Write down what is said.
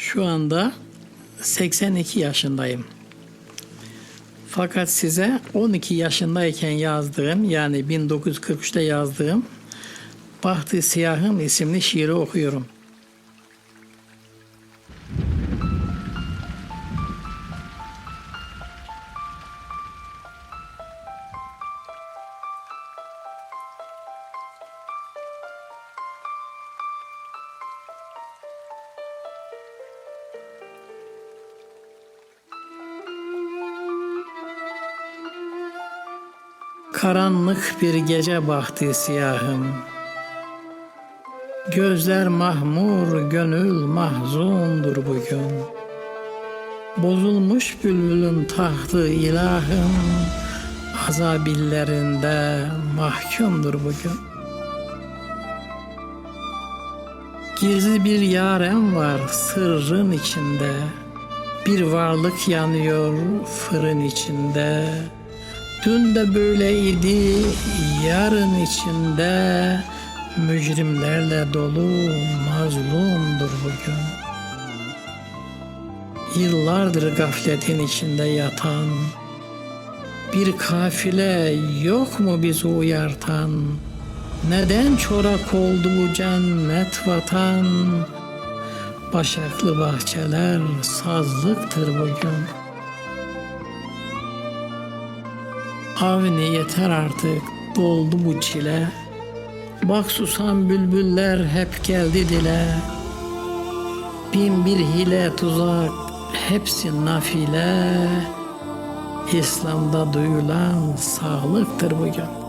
Şu anda 82 yaşındayım. Fakat size 12 yaşındayken yazdığım yani 1943'te yazdığım Bahtı Siyahım isimli şiiri okuyorum. Karanlık bir gece bahtı siyahım. Gözler mahmur, gönül mahzundur bugün. Bozulmuş bülbülün tahtı ilahım, azabillerinde mahkumdur bugün. Gizli bir yarem var sırrın içinde, bir varlık yanıyor fırın içinde. Dün de böyleydi, yarın içinde mücrimlerle dolu mazlumdur bugün. Yıllardır gafletin içinde yatan bir kafile yok mu bizi uyartan? Neden çorak oldu bu cennet vatan? Başaklı bahçeler sazlıktır bugün. Avni yeter artık doldu bu çile. Bak susan bülbüller hep geldi dile. Bin bir hile tuzak hepsi nafile. İslam'da duyulan sağlıktır bugün.